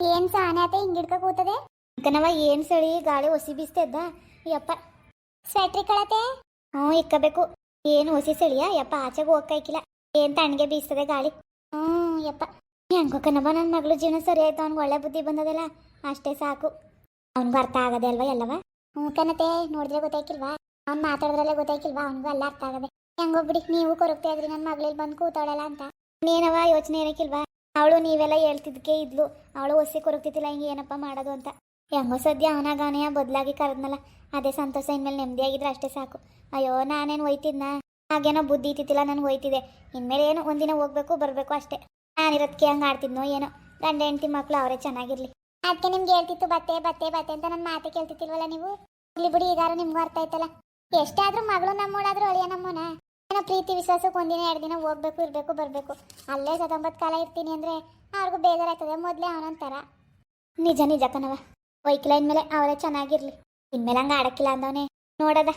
ಏನ್ ಸಾನೆ ಆತ ಹಿಂಗ್ ಹಿಡ್ಕ ಕೂತದೆ? ಕನವ ಏನ್ ಸಳಿ? ಗಾಳಿ ಒಸಿ ಬೀಸ್ತಿದ್ದ ಯಪ್ಪ. ಸ್ವೆಟ್ರಿ ಕಳತೆ ಹ್ಞೂ ಇಕ್ಕಬೇಕು. ಏನು ಒಸಿ ಸಳಿಯ? ಯಪ್ಪ ಆಚೆಗೆ ಹೋಗಕ್ಕಾಯ್ಕಿಲ್ಲ ಏನ್ ತಣ್ಣಗೆ ಬೀಸ್ತದೆ ಗಾಳಿ? ಹ್ಞೂ ಯಪ್ಪ. ಹೆಂಗೋ ಕನವ ನನ್ನ ಮಗಳು ಜೀವನ ಸರಿ ಆಯ್ತು ಅವ್ನಿಗೆ ಒಳ್ಳೆ ಬುದ್ಧಿ ಬಂದದಲ್ಲ. ಅಷ್ಟೇ ಸಾಕು. ಅವ್ನಿಗೂ ಅರ್ಥ ಆಗದೆ ಅಲ್ವಾ ಎಲ್ಲವ? ಹ್ಞೂ ಕನತೆ ನೋಡಿದ್ರೆ ಗೊತ್ತಾಯ್ಕಿಲ್ವಾ? ಅವ್ನ್ ಮಾತಾಡಿದ್ರಲ್ಲೇ ಗೊತ್ತಾಯ್ಕಿಲ್ವಾ? ಅವ್ನಿಗೂ ಎಲ್ಲ ಅರ್ಥ ಆಗದೆ. ಹೆಂಗೋ ಬಿಡಿ ನೀವು ಕೊರಗ್ತಾ ಇದ್ರಿ. ನನ್ನ ಮಗಳಲ್ಲಿ ಬಂದು ಕೂತಾಳಲ್ಲ ಅಂತ. ನೀನವ ಯೋಚನೆ ಏನಕ್ಕಿಲ್ವಾ ಅವಳು ನೀವೆಲ್ಲ ಹೇಳ್ತಿದ್ಕೆ ಇದ್ಲು. ಅವಳು ಹೊಸಿ ಕೊರಗ್ತಿದ್ದಿಲ್ಲ, ಹಿಂಗೆ ಏನಪ್ಪ ಮಾಡೋದು ಅಂತ. ಹೆಂಗೋ ಸದ್ಯ ಅವನ ಅವನೇ ಬದಲಾಗಿ ಕರೆದ್ನಲ್ಲ. ಅದೇ ಸಂತೋಷ ಇನ್ಮೇಲೆ ನೆಮ್ಮದಿಯಾಗಿದ್ರೆ ಅಷ್ಟೇ ಸಾಕು. ಅಯ್ಯೋ, ನಾನೇನು ಹೋಯ್ತಿದ್ನ? ಹಾಗೇನೋ ಬುದ್ಧಿ ಇತ್ತಿಲ್ಲ ನನಗೆ ಹೋಯ್ತಿದೆ ಇನ್ಮೇಲೆ ಏನು ಒಂದಿನ ಹೋಗ್ಬೇಕು, ಬರಬೇಕು ಅಷ್ಟೇ. ನಾನಿರೋದಕ್ಕೆ ಹಂಗೆ ಆಡ್ತಿದ್ನೋ ಏನೋ. ಗಂಡ ಹೆಂಡತಿ ಮಕ್ಕಳು ಅವರೇ ಚೆನ್ನಾಗಿರ್ಲಿ. ಅದಕ್ಕೆ ನಿಮ್ಗೆ ಹೇಳ್ತಿತ್ತು, ಬತ್ತೆ ಬತ್ತೆ ಬತ್ತೆ ಅಂತ ನನ್ನ ಮಾತೆ ಕೇಳ್ತಿತ್ತಿಲ್ವಲ್ಲ ನೀವು? ಇಲ್ಲಿ ಬಿಡಿ ಈಗಾರು ನಿಮ್ಗೂ ಅರ್ಥ ಆಯ್ತಲ್ಲ. ಎಷ್ಟೇ ಆದ್ರೂ ಮಗಳು ನಮ್ಮೋಳಾದ್ರೂ ಅಳಿಯ ನಮ್ಮನ. ಏನೋ ಪ್ರೀತಿ, ವಿಶ್ವಾಸಕ್ಕೆ ಒಂದಿನ, ಎರಡು ದಿನ ಹೋಗ್ಬೇಕು, ಇರಬೇಕು, ಬರಬೇಕು. ಅಲ್ಲೇ ಸದೊಂಬತ್ತು ಕಾಲ ಇರ್ತೀನಿ ಅಂದ್ರೆ ಅವ್ರಿಗೂ ಬೇಜಾರಾಯ್ತದೆ ಮೊದಲೇ ಅವನಂತಾರ ನಿಜ ನಿಜ ಕಣವ ಒಯ್ಕಿಲ್ಲ ಇನ್ಮೇಲೆ ಅವರೇ ಚೆನ್ನಾಗಿರ್ಲಿ. ಇನ್ಮೇಲೆ ಹಂಗೆ ಆಡಕ್ಕಿಲ್ಲ ಅಂದವನೆ. ನೋಡದ.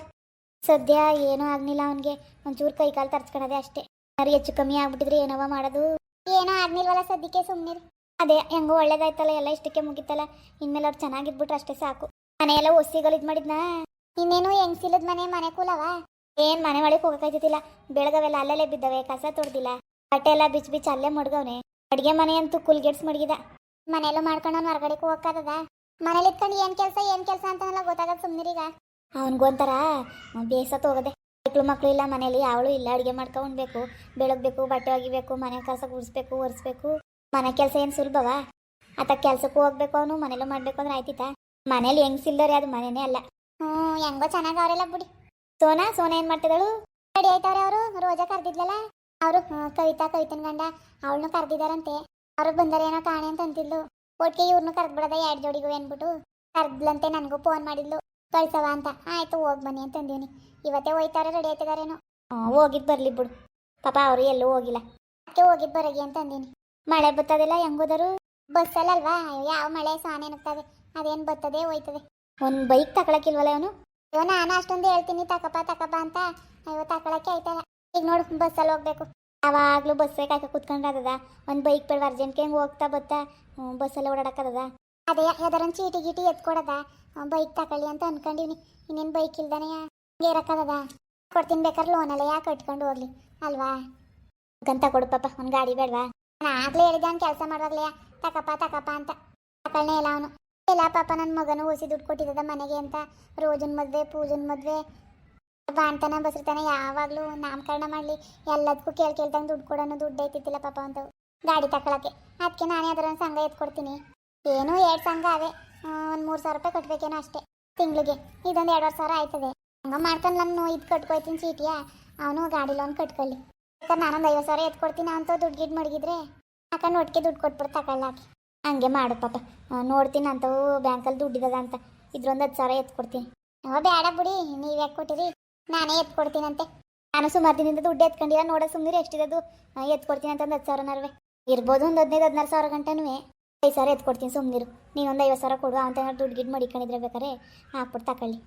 ಸದ್ಯ ಏನೂ ಆಗ್ಲಿಲ್ಲ ಅವನಿಗೆ. ಒಂಚೂರು ಕೈ ಕಾಲು ತರ್ಸ್ಕೊಳದೆ ಅಷ್ಟೇ. ಯಾರು ಹೆಚ್ಚು ಕಮ್ಮಿ ಆಗ್ಬಿಟ್ಟಿದ್ರೆ ಏನವ ಮಾಡೋದು? ಏನೋ ಆಗ್ಲಿಲ್ವಲ್ಲ ಸದ್ಯಕ್ಕೆ ಸುಮ್ಮನಿರು ಅದೇ, ಹೆಂಗೋ ಒಳ್ಳೇದಾಯ್ತಲ್ಲ, ಎಲ್ಲ ಇಷ್ಟಕ್ಕೆ ಮುಗಿತಲ್ಲ. ಇನ್ಮೇಲೆ ಅವ್ರು ಚೆನ್ನಾಗಿದ್ಬಿಟ್ರೆ ಅಷ್ಟೇ ಸಾಕು. ಮನೆಯೆಲ್ಲ ಒಸಿಗಳು ಇದು ಮಾಡಿದ್ನಾ ಇನ್ನೇನು ಹೆಂಗ್ಸಿಲದ ಮನೆ ಮನೆ ಕೂಲವ? ಏನ್ ಮನೆ ಒಳಗೆ ಹೋಗಕ್ಕಾಯ್ತಿದ್ದಿಲ್ಲ. ಬೆಳಗವೆಲ್ಲ ಅಲ್ಲಲ್ಲೇ ಬಿದ್ದವೆ, ಕಸ ತೊಡ್ದಿಲ್ಲ. ಬಟ್ಟೆ ಎಲ್ಲ ಬಿಚ್ ಬಿಚ್ ಅಲ್ಲೇ ಮಡ್ಗವ್ನೆ. ಅಡಿಗೆ ಮನೆ ಅಂತೂ ಕುಲ್ಗೆಡ್ಸ್ ಮಡಗಿದ. ಮನೆಯಲ್ಲೂ ಮಾಡ್ಕೊಂಡು ಹೊರಗಡೆ ಹೋಗಕ್ಕದ ಮನೇಲಿ ಇಟ್ಕೊಂಡು ಏನ್ ಕೆಲಸ ಏನ್ ಕೆಲಸ ಅಂತಾನಲ್ಲ ಗೊತ್ತಾಗದ ಸುಮ್ನಿರೀಗ ಅವನಿಗೊಂಥರ ಬೇಸತ್ ಹೋಗದೆ ಮಕ್ಳು ಮಕ್ಳು ಇಲ್ಲ ಮನೇಲಿ ಯಾವಳು ಇಲ್ಲ ಅಡುಗೆ ಮಾಡ್ಕೊ ಉಣ್ಬೇಕು. ಬೆಳಗ್ಬೇಕು, ಬಟ್ಟೆ ಒಗಿಬೇಕು, ಮನೆ ಕಸ ಗುಡಿಸ್ಬೇಕು, ಒರೆಸ್ಬೇಕು. ಮನೆ ಕೆಲಸ ಏನು ಸುಲಭವಾ? ಆತ ಕೆಲ್ಸಕ್ಕೂ ಹೋಗ್ಬೇಕು ಅವನು ಮನೇಲೂ ಮಾಡ್ಬೇಕು ಅಂದ್ರೆ ಆಯ್ತಿತ್ತ? ಮನೇಲಿ ಹೆಂಗ್ಸಿಲ್ದವ್ರೆ ಅದು ಮನೆನೇ ಅಲ್ಲ. ಹ್ಞೂ ಹೆಂಗೋ ಚೆನ್ನಾಗಿ ಅವರೆಲ್ಲ ಬಿಡಿ. ಸೋನಾ ಸೋನಾ ಏನ್ ಮಾಡ್ತಿದಳು ರೆಡಿ ಆಯ್ತಾರೆ ಅವರು, ರೋಜಾ ಕರ್ದಿದ್ಲಲ್ಲ? ಅವರು ಕವಿತಾ, ಕವಿತನ ಗಂಡ, ಅವಳನ್ನು ಕರ್ದಿದಾರಂತೆ. ಅವ್ರು ಏನೋ ಕಾಣೆ ಅಂತ ಅಂತಿದ್ಲು. ಒಟ್ಟಿಗೆ ಇವ್ರನ್ನು ಕರ್ದ್ಬಿಡದ ಎರಡು ಜೋಡಿಗೂ ಏನ್ಬಿಟ್ಟು? ಕರ್ದ್ಲಂತೆ ನನಗೂ ಫೋನ್ ಮಾಡಿದ್ಲು. ಕಳ್ಸವ ಅಂತ. ಆಯ್ತು, ಹೋಗ್ ಬನ್ನಿ ಅಂತ ಅಂದೀನಿ ಇವತ್ತೇ ಹೋಯ್ತಾರೆ ರೆಡಿ ಆಯ್ತಿದಾರೇನೋ. ಹೋಗಿದ್ ಬರ್ಲಿ ಬಿಡು. ಪಾಪ ಅವರು ಎಲ್ಲೂ ಹೋಗಿಲ್ಲ. ಅದಕ್ಕೆ ಹೋಗಿದ್ ಬರಗಿ ಅಂತ ಅಂದೀನಿ ಮಳೆ ಬರ್ತದಿಲ್ಲ ಹೆಂಗೋದರು? ಬಸ್ಸಲ್ಲಲ್ವಾ? ಯಾವ ಮಳೆ? ಸಾನೆ ನುಗ್ತದೆ ಅದೇನ್ ಬರ್ತದೆ ಹೋಯ್ತದೆ. ಒಂದು ಬೈಕ್ ತಗೊಳಕ್ಕಿಲ್ವಲ್ಲ ಅವನು ಅಯ್ಯೋ, ನಾನು ಅಷ್ಟೊಂದು ಹೇಳ್ತೀನಿ, ತಕಪ್ಪ ತಕಪ್ಪ ಅಂತ. ಅಯ್ಯೋ, ತಕೊಳಕ್ಕೆ ಆಯ್ತಲ್ಲ ಈಗ ನೋಡು, ಬಸ್ಸಲ್ಲಿ ಹೋಗ್ಬೇಕು. ಯಾವಾಗ್ಲೂ ಬಸ್ಸೇ ಕಾಯ್ಕ ಕುತ್ಕೊಂಡ್ರದ ಒಂದ್ ಬೈಕ್ ಬೇಡ, ಅರ್ಜೆಂಟ್ಗೆ ಹೆಂಗ್ ಹೋಗ್ತಾ ಬತ್ತಾ? ಬಸ್ಸಲ್ಲೇ ಓಡಾಡಕ್ಕದ ಅದೇ ಯಾವ್ದಾರ ಚೀಟಿ ಗೀಟಿ ಎತ್ಕೊಡದ? ಬೈಕ್ ತಕೊಳ್ಳಿ ಅಂತ ಅನ್ಕೊಂಡಿವ್ನಿ. ಇನ್ನೇನು ಬೈಕ್ ಇಲ್ದಾನೆ ಇರಕ್ಕದ ಕೊಡ್ತೀನಿ ಬೇಕಾದ್ರೆ ಲೋನಲ್ಲ ಯಾಕೆ ಕಟ್ಕೊಂಡು ಹೋಗ್ಲಿ? ಅಲ್ವಾ? ಗಂತ ಕೊಡು ಪಾಪ, ಒಂದ್ ಗಾಡಿ ಬೇಡವಾ? ಆಗ್ಲೇ ಹೇಳಿದ್ದೆ, ಅವ್ನು ಕೆಲಸ ಮಾಡುವಾಗ್ಲೇ. ತಕಪ್ಪ ತಕಪ್ಪ ಅಂತ. ತಕೊಳ್ಳೇ ಇಲ್ಲ ಅವನು. ಇಲ್ಲ ಪಾಪ ನನ್ನ ಮಗನು ಓಸಿ ದುಡ್ಡು ಕೊಟ್ಟಿದ್ದ ಮನೆಗೆ ಅಂತ. ರೋಜನ್ ಮದುವೆ, ಪೂಜನ್ ಮದುವೆ. ಬಾಣ್ತಾನ ಬಸ್ರಿತಾನೆ, ಯಾವಾಗಲೂ ನಾಮಕರಣ ಮಾಡಲಿ. ಎಲ್ಲದಕ್ಕೂ ಕೇಳಿ ಕೇಳ್ದಂಗೆ ದುಡ್ಡು ಕೊಡೋನು ದುಡ್ಡು ಐತಿತ್ತಿಲ್ಲ ಪಾಪ ಅಂತ ಗಾಡಿ ತಗೊಳಕ್ಕೆ ಅದಕ್ಕೆ ನಾನೇ ಅದರ ಸಂಘ ಎತ್ಕೊಡ್ತೀನಿ. ಏನು ಎರಡು ಸಂಘ ಅವೇ. ಒಂದು ಮೂರು ಸಾವಿರ ರೂಪಾಯಿ ಕಟ್ಬೇಕೇನೋ ಅಷ್ಟೇ. ತಿಂಗಳಿಗೆ. ಇದೊಂದು ಎರಡುವರೆ ಸಾವಿರ ಆಯ್ತದೆ. ಹಂಗ ಮಾಡ್ಕೊಂಡು ನಾನು ಇದು ಕಟ್ಕೊಯ್ತೀನಿ ಚೀಟಿಯ. ಅವನು ಗಾಡಿ ಲೋನ್ ಕಟ್ಕೊಳ್ಳಿ. ಸರ್ ನಾನೊಂದು ಐವತ್ತು ಸಾವಿರ ಎತ್ಕೊಡ್ತೀನಿ. ಅಂತ ದುಡ್ಡು ಗಿಡ್ ಮಡಗಿದ್ರೆ. ಹಾಕೊಂಡು ಒಟ್ಟಿಗೆ ದುಡ್ಡು ಕೊಟ್ಬಿಟ್ಟು ತಗೊಳ್ಳಾಕಿ ಹಂಗೆ ಮಾಡು ಪಾಪ ನೋಡ್ತೀನಿ ಅಂತವು ಬ್ಯಾಂಕಲ್ಲಿ ದುಡ್ಡಿದದ ಅಂತ. ಇದ್ರೊಂದು ಹತ್ತು ಸಾವಿರ ಎತ್ಕೊಡ್ತೀನಿ. ಅವ ಬೇಡ ಬಿಡಿ ನೀವು ಯಾಕೆ ಕೊಟ್ಟಿರಿ? ನಾನೇ ಎತ್ಕೊಡ್ತೀನಂತೆ. ನಾನು ಸುಮಾರು ದಿನದಿಂದ ದುಡ್ಡು ಎತ್ಕೊಂಡಿಲ್ಲ ನೋಡ ಸುಮ್ಮನೆ ಎಷ್ಟಿರೋದು ಆ, ಎತ್ಕೊಡ್ತೀನಿ ಅಂತ ಒಂದು ಹತ್ತು ಸಾವಿರ ನರ್ವೆ ಇರ್ಬೋದು ಒಂದು ಹದಿನೈದು ಹದಿನಾರು ಸಾವಿರ ಗಂಟೆನೂ ಐದು ಸಾವಿರ ಎತ್ಕೊಡ್ತೀನಿ ಸುಮ್ಮನಿರು ನೀನೊಂದು ಐವತ್ತು ಸಾವಿರ ಕೊಡು ಅಂತ ದುಡ್ಡು ಗಿಡ್ ಮಡಿಕೊಂಡಿದ್ರೆ ಬೇಕಾರೆ ಹಾಕ್ಬಿಟ್ಟು ತಕೊಳ್ಳಿ.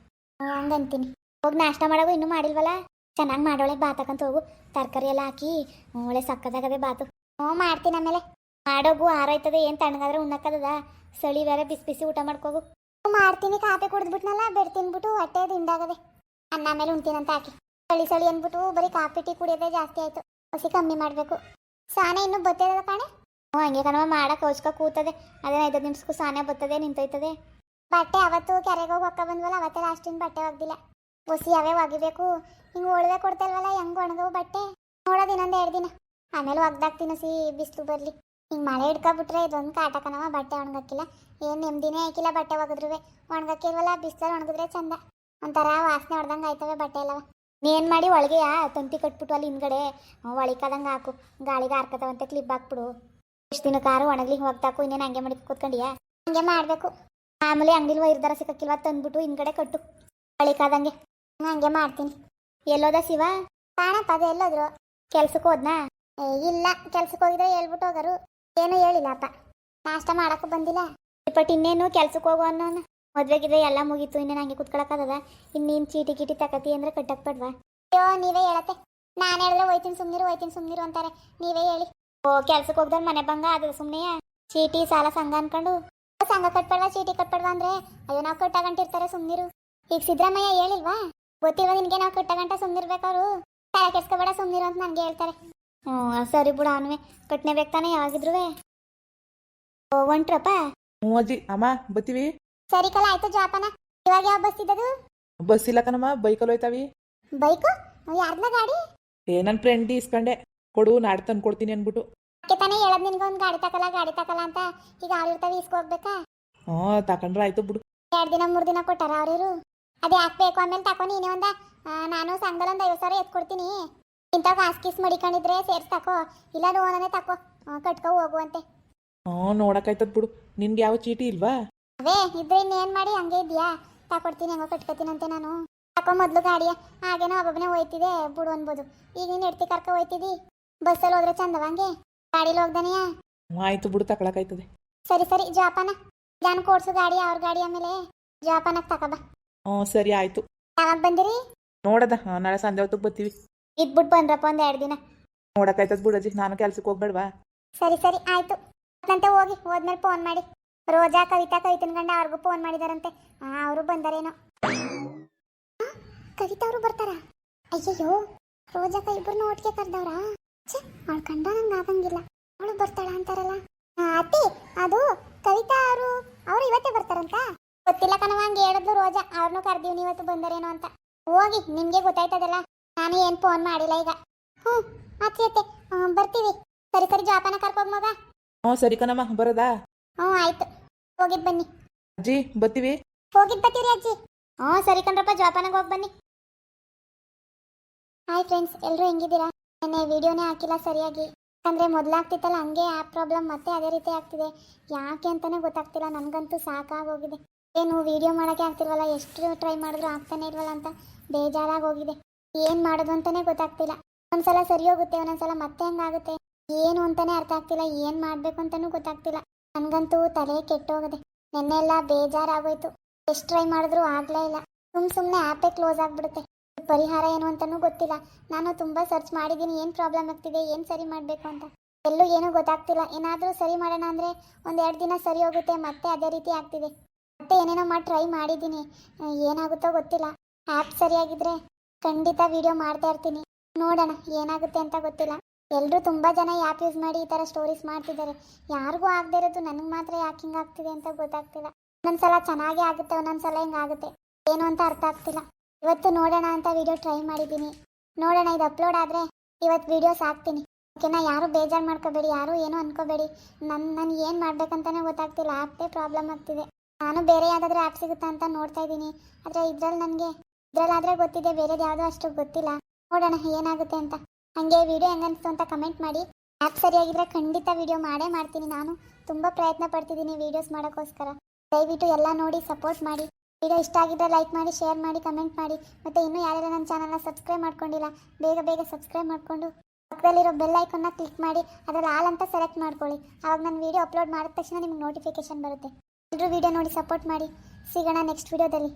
ಹಂಗಂತೀನಿ. ಹೋಗಿ ನಾಷ್ಟ ಮಾಡೋದು ಇನ್ನೂ ಮಾಡಿಲ್ವಲ್ಲ? ಚೆನ್ನಾಗಿ ಮಾಡೋಳೆ ಬಾತಕ್ಕಂತ ಹೋಗು. ತರಕಾರಿ ಎಲ್ಲ ಹಾಕಿ ಒಳ್ಳೆ ಸಕ್ಕದಾಗದೆ ಬಾತು. ಹ್ಞೂ ಮಾಡ್ತೀನಿ ಆಮೇಲೆ. ಮಾಡೋಗು ಆರಾಯ್ತದೆ ಏನು ತಣ್ಣಗಾದ್ರೆ ಉಣ್ಣಕ್ಕದ ಸಳಿ ಬೇರೆ ಬಿಸಿ ಬಿಸಿ ಊಟ ಮಾಡ್ಕೋಗು. ಮಾಡ್ತೀನಿ, ಕಾಫಿ ಕುಡಿದ್ಬಿಟ್ನಲ್ಲ, ಬೆಡ್ ತಿನ್ಬಿಟ್ಟು ಹೊಟ್ಟೆ ದಿಂಡಾಗದೆ. ಅನ್ನ ಮೇಲೆ ಉಣ್ತೀನಂತ ಹಾಕಿ ಸಳಿ ಸಳಿ ಅಂದ್ಬಿಟ್ಟು ಬರೀ ಕಾಫಿ, ಟೀ ಕುಡಿಯೋದೇ ಜಾಸ್ತಿ ಆಯ್ತು. ಹಸಿ ಕಮ್ಮಿ ಮಾಡಬೇಕು. ಸಾನೆ ಇನ್ನೂ ಬತ್ತದ ಕಾಣೆ? ಹ್ಞೂ ಹಂಗೆ ಕಣವ ಮಾಡಕ್ಕೆ ಔಚ್ಕ ಕೂತದೆ. ಅದೇ ಐದು ನಿಮಿಷಕ್ಕೂ ಸಾನೆ ಬತ್ತದೆ ನಿಂತೈತದೆ ಬಟ್ಟೆ ಅವತ್ತು ಕೆರೆಗೆ ಹೋಗಿ ಹೊಕ್ಕ ಬಂದ್ವಲ್ಲ, ಅವತ್ತೇ ಲಾಸ್ಟಿನ ಬಟ್ಟೆ ಒಗ್ದಿಲ್ಲ. ಹೊಸಿ ಅವೇ ಒಗಿಬೇಕು. ಹಿಂಗೆ ಒಳವೆ ಕೊಡ್ತಲ್ವಲ್ಲ ಹೆಂಗ್ ಒಣಗವು ಬಟ್ಟೆ? ನೋಡೋದು ಇನ್ನೊಂದು ಎರಡು ದಿನ. ಆಮೇಲೆ ಒಗ್ದಾಕ್ತೀನಿ ಸಿ, ಬಿಸಿಲು ಬರಲಿ. ಹಿಂಗೆ ಮಳೆ ಹಿಡ್ಕೊಬಿಟ್ರೆ ಇದೊಂದು ಕಾಟಕನವ, ಬಟ್ಟೆ ಒಣಗಕ್ಕಿಲ್ಲ. ಏನು ನೆಮ್ಮದಿನೇ ಹಾಕಿಲ್ಲ ಬಟ್ಟೆ ಒಗದ್ರುವೆ. ಒಣಗಕ್ಕಿಲ್ವಲ್ಲ ಬಿಸಿಲಲ್ಲಿ ಒಣಗಿದ್ರೆ ಚಂದ. ಒಂಥರ ವಾಸನೆ ಹೊಡ್ದಂಗೆ ಆಯ್ತವೆ ಬಟ್ಟೆ ಎಲ್ಲವ. ನೀನ್ ಮಾಡಿ ಒಳಗೆ ತಂತಿ ಕಟ್ಬಿಟ್ಟು ಅಲ್ಲಿ ಹಿಂದ್ಗಡೆ ಒಳಿಕಾದಂಗೆ ಹಾಕು. ಗಾಳಿಗೆ ಹಾರ್ಕತಾವಂತೆ ಕ್ಲಿಪ್ ಹಾಕ್ಬಿಡು. ಎಷ್ಟು ದಿನ ಕಾರು ಒಣಗ್ಲಿ ಹೋಗ್ತಾಕು, ಇನ್ನೇನು ಹಂಗೆ ಮಾಡಿ ಕೂತ್ಕೊಂಡಿಯಾ? ಹಂಗೆ ಮಾಡಬೇಕು. ಆಮೇಲೆ ಅಂಗಡಿಲಿ ಇರ್ದಾರ ಸಿಕ್ಕಕ್ಕಿಲ್ವ, ತಂದ್ಬಿಟ್ಟು ಹಿಂದ್ಗಡೆ ಕಟ್ಟು. ಒಳಿಕಾದಂಗೆ. ಹಂಗೆ ಮಾಡ್ತೀನಿ. ಎಲ್ಲೋದ ಶಿವ? ಕಾಣಪ್ಪ, ಅದು ಎಲ್ಲೋದ್ರು. ಕೆಲ್ಸಕ್ಕೆ ಹೋದ್ನಾ? ಇಲ್ಲ. ಕೆಲ್ಸಕ್ಕೆ ಹೋಗಿದ್ರೆ ಹೇಳ್ಬಿಟ್ಟು ಹೋಗರು. ಏನು ಹೇಳಿಲ್ಲಪ್ಪ. ನಾಷ್ಟ ಮಾಡಕ್ಕೂ ಬಂದಿಲ್ಲ. ಬಟ್ ಇನ್ನೇನು ಕೆಲ್ಸಕ್ಕೆ ಹೋಗು ಅನ್ನೋನು. ಮದ್ವೆಗಿದ್ರೆ ಎಲ್ಲ ಮುಗೀತು, ಇನ್ನೇನು ಹಂಗೆ ಕುತ್ಕೊಳಕ್ಕಾಗದ ಇನ್ನೇನು ಚೀಟಿ ಗೀಟಿ ತಕತಿ ಅಂದ್ರೆ ಕಟ್ಟಕ್ ಪಡ್ವಾ ಅಯ್ಯೋ, ನೀವೇ ಹೇಳತ್ತೆ. ನಾನು ಹೇಳಿದ್ರೆ ಹೋಯ್ತೀನಿ ಸುಮ್ನಿರು ಹೋಯ್ತೀನಿ ಸುಮ್ನಿರು ಅಂತಾರೆ. ನೀವೇ ಹೇಳಿ. ಓ, ಕೆಲ್ಸಕ್ಕೆ ಹೋಗ್ದವ್ರು ಮನೆ ಭಂಗ ಅದು ಸುಮ್ಮನೆ ಚೀಟಿ, ಸಾಲ, ಸಂಘ ಅನ್ಕೊಂಡು? ಸಂಘ ಕಟ್ಬೇಡ ಚೀಟಿ ಕಟ್ಬೇಡ ಅಂದ್ರೆ? ಅಯ್ಯೋ, ನಾವು ಕಟ್ಟಾಗಂಟಿರ್ತಾರೆ ಸುಮ್ನಿರು. ಈಗ ಸಿದ್ದರಾಮಯ್ಯ ಹೇಳಿಲ್ವಾ? ಗೊತ್ತಿಲ್ವಾ ನಿನ್ಗೆ ನಾವು ಕಟ್ಟಾಗಂಟ ಸುಮ್ನಿರ್ಬೇಕಾರು ತಲೆ ಕೆಡ್ಸ್ಕೊಬೇಡ ಸುಮ್ನಿರು ಅಂತ ನನ್ಗೆ ಹೇಳ್ತಾರೆ. ಹ್ಞೂ ಸರಿ ಬಿಡು ಅವನುವೆ ಕಟ್ನೆ ತಾನೇ ಯಾವಾಗಿದ್ರು ಓ ಒಂಟ್ರಪ್ಪ? ಹ್ಞೂ ಅಜ್ಜಿ ಅಮ್ಮ ಬತ್ತೀವಿ ಸರಿ ಕಲ ಆಯ್ತು ಜಾಪನ. ಇವಾಗ ಯಾವ ಬಸ್ ಇದ್ದದು? ಬಸ್ ಇಲ್ಲ ಕಣಮ್ಮ ಬೈಕಲ್ಲಿ ಹೋಯ್ತಾವಿ. ಬೈಕು? ಯಾರ್ದ ಗಾಡಿ? ಏ ನನ್ನ ಫ್ರೆಂಡ್ ಇಸ್ಕೊಂಡೆ ಕೊಡು ನಾಡ್ ತಂದು ಕೊಡ್ತೀನಿ ಅನ್ಬಿಟ್ಟು. ಅಕ್ಕೆ ತಾನೇ ಹೇಳದ್ ನಿನ್ಗೆ ಒಂದು ಗಾಡಿ ತಕಲ್ಲ ಗಾಡಿ ತಕಲ್ಲ ಅಂತ. ಈಗ ಅವ್ರಿರ್ತಾವೆ ಇಸ್ಕೋಗ್ಬೇಕಾ ಹ್ಞೂ ತಕೊಂಡ್ರೆ ಆಯ್ತು ಬಿಡು. ಎರಡು ದಿನ ಮೂರು ದಿನ ಕೊಟ್ಟಾರ ಅವ್ರಿರು ಅದು ಯಾಕೆ ಬೇಕು ಆಮೇಲೆ ತಕೊ ನೀನೇ ಒಂದ ನಾನು ಸಂಘದಲ್ಲಿ ಒಂದು ಐವತ್ತು ಸಾವಿರ ಎತ್ಕೊಡ್ತೀನಿ. ಇಂಥ ಕಾಸ್ ಕಿಸ್ ಮಡಿಕೊಂಡಿದ್ರೆ ಸೇರ್ಸ್ ತಕೋ ಇಲ್ಲ ಲೋನನೇ ತಕೋ ಕಟ್ಕೊ ಹೋಗುವಂತೆ ಹ್ಞೂ ನೋಡಕ್ಕಾಯ್ತದ ಬಿಡು. ನಿನ್ಗೆ ಯಾವ ಚೀಟಿ ಇಲ್ವಾ? ಅವೇ ಇದ್ರೆ ಇನ್ನೇನ್ ಮಾಡಿ ಹಂಗೆ ಇದ್ಯಾ ತಕೊಡ್ತೀನಿ ಹೆಂಗೋ ಕಟ್ಕೊತೀನಂತೆ ನಾನು. ತಕೋ ಮೊದ್ಲು ಗಾಡಿಯ ಹಾಗೇನೋ ಒಬ್ಬೊಬ್ಬನೆ ಹೋಯ್ತಿದೆ ಬಿಡು ಅನ್ಬೋದು. ಈಗ ನೀನು ಎಡ್ತಿ ಕರ್ಕೊ ಹೋಯ್ತಿದಿ? ಬಸ್ಸಲ್ಲಿ ಹೋದ್ರೆ ಚಂದವಂಗೆ ಗಾಡೀಲಿ ಹೋಗ್ದಾನೆಯಾ? ಹ್ಞೂ ಆಯ್ತು ಬಿಡು ತಕೊಳಕಾಯ್ತದೆ. ಸರಿ ಸರಿ ಜಾಪಾನ. ನಾನು ಕೊಡ್ಸು ಗಾಡಿ ಅವ್ರ ಗಾಡಿ ಆಮೇಲೆ ಜಾಪಾನಕ್ಕೆ ತಕಬ ಹ್ಞೂ ಸರಿ ಆಯ್ತು. ಯಾವಾಗ ಬಂದಿರಿ? ನೋಡದ ನಾಳೆ ಸಂಜೆ ಹೊತ್ತಿಗೆ ಬರ್ತೀವಿ. ಇದ್ಬಿಟ್ಟು ಬಂದ್ರಪ್ಪ ಒಂದು ಎರಡು ದಿನ. ನೋಡಕ್ಕಾಯ್ತದ ಬಿಡಜ್ಜಿ ನಾನು ಕೆಲ್ಸಕ್ಕೆ ಹೋಗ್ಬೇಡ್ವಾ? ಸರಿ ಸರಿ ಆಯ್ತು. ಅಂತ ಹೋಗಿ ಹೋದ್ಮೇಲೆ ಫೋನ್ ಮಾಡಿ. ರೋಜಾ ಕವಿತಾ ಕವಿತನ ಗಂಡ ಅವ್ರಿಗೂ ಫೋನ್ ಮಾಡಿದಾರಂತೆ. ಅವರು ಬಂದಾರೇನೋ. ಆ, ಕವಿತಾ ಅವರು ಬರ್ತಾರ? ಅಯ್ಯಯ್ಯೋ ರೋಜಾ ಇಬ್ಬರನ್ನ ಒಟ್ಟಿಗೆ ಕರೆದವ್ರಾ? ಛೆ ಅವಳು ಕಂಡ ನಂಗೆ ಆಗಂಗಿಲ್ಲ. ಅವಳು ಬರ್ತಾಳ ಅಂತಾರಲ್ಲ. ಆ, ಅತ್ತಿ ಅದು ಕವಿತಾ ಅವರು ಅವ್ರು ಇವತ್ತೇ ಬರ್ತಾರಂತ? ಗೊತ್ತಿಲ್ಲ ಕಣವ ಹಂಗೆ ಹೇಳಿದ್ಲು ರೋಜಾ. ಅವ್ರನ್ನೂ ಕರ್ದೀವಿ ಇವತ್ತು ಬಂದರೇನೋ ಅಂತ. ಹೋಗಿ ನಿಮ್ಗೆ ಗೊತ್ತಾಯ್ತದಲ್ಲ. ನಾನು ಏನು ಫೋನ್ ಮಾಡಿಲ್ಲ ಈಗ. ಹ್ಞೂ ಅತ್ತೆ ಅತ್ತೆ ಬರ್ತೀವಿ. ಸರಿ ಸರಿ ಜೋಪಾನ ಕರ್ಕೋಗ್ ಮಗ. ಹ್ಞೂ ಸರಿ ಕಣಮ್ಮ ಬರೋದಾ? ಹ್ಞೂ ಆಯ್ತು. ಹೋಗಿದ್ ಬನ್ನಿ. ಅಜ್ಜಿ ಬರ್ತೀವಿ? ಹೋಗಿದ್ ಬರ್ತೀರಿ ಅಜ್ಜಿ? ಹ್ಞೂ ಸರಿ ಕಣ್ರಪ್ಪ ಜೋಪಾನಾಗ ಹೋಗಿ ಬನ್ನಿ. ಹಾಯ್ ಫ್ರೆಂಡ್ಸ್ ಎಲ್ಲರೂ ಹೆಂಗಿದ್ದೀರಾ? ನೆನ್ನೆ ವಿಡಿಯೋನೇ ಹಾಕಿಲ್ಲ ಸರಿಯಾಗಿ. ಯಾಕಂದರೆ ಮೊದಲಾಗ್ತಿತ್ತಲ್ಲ ಹಂಗೆ ಆ ಪ್ರಾಬ್ಲಮ್ ಮತ್ತೆ ಅದೇ ರೀತಿ ಆಗ್ತಿದೆ. ಯಾಕೆ ಅಂತಲೇ ಗೊತ್ತಾಗ್ತಿಲ್ಲ ನನಗಂತೂ ಸಾಕಾಗೋಗಿದೆ. ಏನು ವಿಡಿಯೋ ಮಾಡೋಕ್ಕೆ ಆಗ್ತಿಲ್ವಲ್ಲ ಎಷ್ಟು ಟ್ರೈ ಮಾಡಿದ್ರು ಆಗ್ತಾನೆ ಇಲ್ವಲ್ಲ ಅಂತ ಬೇಜಾರಾಗಿ ಹೋಗಿದೆ. ಏನು ಮಾಡೋದು ಅಂತಾನೆ ಗೊತ್ತಾಗ್ತಿಲ್ಲ. ಒಂದ್ಸಲ ಸರಿ ಹೋಗುತ್ತೆ, ಒಂದೊಂದ್ಸಲ ಮತ್ತೆ ಹೆಂಗಾಗುತ್ತೆ. ಏನು ಅಂತಾನೆ ಅರ್ಥ ಆಗ್ತಿಲ್ಲ, ಏನು ಮಾಡ್ಬೇಕು ಅಂತಾನೂ ಗೊತ್ತಾಗ್ತಿಲ್ಲ. ನನ್ಗಂತೂ ತಲೆ ಕೆಟ್ಟೋಗಿದೆ. ನೆನ್ನೆ ಎಲ್ಲ ಬೇಜಾರಾಗೋಯ್ತು. ಎಷ್ಟು ಟ್ರೈ ಮಾಡಿದ್ರು ಆಗ್ಲೇ ಇಲ್ಲ. ಸುಮ್ ಸುಮ್ನೆ ಆ್ಯಪೇ ಕ್ಲೋಸ್ ಆಗ್ಬಿಡುತ್ತೆ. ಪರಿಹಾರ ಏನು ಅಂತಾನೂ ಗೊತ್ತಿಲ್ಲ. ನಾನು ತುಂಬಾ ಸರ್ಚ್ ಮಾಡಿದ್ದೀನಿ, ಏನು ಪ್ರಾಬ್ಲಮ್ ಆಗ್ತಿದೆ, ಏನು ಸರಿ ಮಾಡಬೇಕು ಅಂತ. ಎಲ್ಲೂ ಏನೂ ಗೊತ್ತಾಗ್ತಿಲ್ಲ. ಏನಾದರೂ ಸರಿ ಮಾಡೋಣ ಅಂದ್ರೆ ಒಂದೆರಡು ದಿನ ಸರಿ ಹೋಗುತ್ತೆ, ಮತ್ತೆ ಅದೇ ರೀತಿ ಆಗ್ತಿದೆ. ಮತ್ತೆ ಏನೇನೋ ಮಾಡಿ ಟ್ರೈ ಮಾಡಿದ್ದೀನಿ. ಏನಾಗುತ್ತೋ ಗೊತ್ತಿಲ್ಲ. ಆ್ಯಪ್ ಸರಿಯಾಗಿದ್ರೆ ಖಂಡಿತ ವಿಡಿಯೋ ಮಾಡ್ತಾ ಇರ್ತೀನಿ. ನೋಡೋಣ, ಏನಾಗುತ್ತೆ ಅಂತ ಗೊತ್ತಿಲ್ಲ. ಎಲ್ಲರೂ ತುಂಬ ಜನ ಆ್ಯಪ್ ಯೂಸ್ ಮಾಡಿ ಈ ಥರ ಸ್ಟೋರೀಸ್ ಮಾಡ್ತಿದ್ದಾರೆ. ಯಾರಿಗೂ ಆಗದೆ ಇರೋದು ನನಗೆ ಮಾತ್ರ ಯಾಕೆ ಹಿಂಗೆ ಆಗ್ತಿದೆ ಅಂತ ಗೊತ್ತಾಗ್ತಿಲ್ಲ. ಒಂದೊಂದ್ಸಲ ಚೆನ್ನಾಗೇ ಆಗುತ್ತೆ, ಒಂದೊಂದ್ಸಲ ಹಿಂಗಾಗುತ್ತೆ ಏನು ಅಂತ ಅರ್ಥ ಆಗ್ತಿಲ್ಲ. ಇವತ್ತು ನೋಡೋಣ ಅಂತ ವಿಡಿಯೋ ಟ್ರೈ ಮಾಡಿದ್ದೀನಿ. ನೋಡೋಣ, ಇದು ಅಪ್ಲೋಡ್ ಆದರೆ ಇವತ್ತು ವಿಡಿಯೋಸ್ ಹಾಕ್ತೀನಿ. ಓಕೆನಾ? ಯಾರು ಬೇಜಾರು ಮಾಡ್ಕೋಬೇಡಿ, ಯಾರು ಏನೂ ಅನ್ಕೋಬೇಡಿ. ನನ್ನ ನನ್ಗೆ ಏನು ಮಾಡ್ಬೇಕಂತಾನೆ ಗೊತ್ತಾಗ್ತಿಲ್ಲ. ಆ್ಯಪೇ ಪ್ರಾಬ್ಲಮ್ ಆಗ್ತಿದೆ. ನಾನು ಬೇರೆ ಯಾವುದಾದ್ರೂ ಆ್ಯಪ್ ಸಿಗುತ್ತಾ ಅಂತ ನೋಡ್ತಾ ಇದ್ದೀನಿ. ಆದರೆ ಇದರಲ್ಲಿ ನನಗೆ ಇದ್ರಲ್ಲಾದರೆ ಗೊತ್ತಿದೆ, ಬೇರೆದು ಯಾವುದೋ ಅಷ್ಟು ಗೊತ್ತಿಲ್ಲ. ನೋಡೋಣ, ಏನಾಗುತ್ತೆ ಅಂತ. ಹಂಗೆ ವಿಡಿಯೋ ಹೆಂಗನ್ಸ್ತು ಅಂತ ಕಮೆಂಟ್ ಮಾಡಿ. ಆ್ಯಪ್ ಸರಿಯಾಗಿದ್ರೆ ಖಂಡಿತ ವಿಡಿಯೋ ಮಾಡೇ ಮಾಡ್ತೀನಿ ನಾನು. ತುಂಬ ಪ್ರಯತ್ನ ಪಡ್ತಿದ್ದೀನಿ ವಿಡಿಯೋಸ್ ಮಾಡೋಕ್ಕೋಸ್ಕರ. ದಯವಿಟ್ಟು ಎಲ್ಲ ನೋಡಿ ಸಪೋರ್ಟ್ ಮಾಡಿ. ವಿಡಿಯೋ ಇಷ್ಟ ಆಗಿದ್ರೆ ಲೈಕ್ ಮಾಡಿ ಶೇರ್ ಮಾಡಿ ಕಮೆಂಟ್ ಮಾಡಿ. ಮತ್ತು ಇನ್ನೂ ಯಾರ್ಯಾರು ನನ್ನ ಚಾನಲ್ನ ಸಬ್ಸ್ಕ್ರೈಬ್ ಮಾಡ್ಕೊಂಡಿಲ್ಲ, ಬೇಗ ಬೇಗ ಸಬ್ಸ್ಕ್ರೈಬ್ ಮಾಡಿಕೊಂಡು ಪಕ್ಕದಲ್ಲಿರೋ ಬೆಲ್ ಐಕನ್ನ ಕ್ಲಿಕ್ ಮಾಡಿ, ಅದರಲ್ಲಿ ಆಲ್ ಅಂತ ಸೆಲೆಕ್ಟ್ ಮಾಡ್ಕೊಳ್ಳಿ. ಆವಾಗ ನಾನು ವಿಡಿಯೋ ಅಪ್ಲೋಡ್ ಮಾಡಿದ ತಕ್ಷಣ ನಿಮ್ಗೆ ನೋಟಿಫಿಕೇಶನ್ ಬರುತ್ತೆ. ಎಲ್ಲರೂ ವಿಡಿಯೋ ನೋಡಿ ಸಪೋರ್ಟ್ ಮಾಡಿ. ಸಿಗೋಣ ನೆಕ್ಸ್ಟ್ ವಿಡಿಯೋದಲ್ಲಿ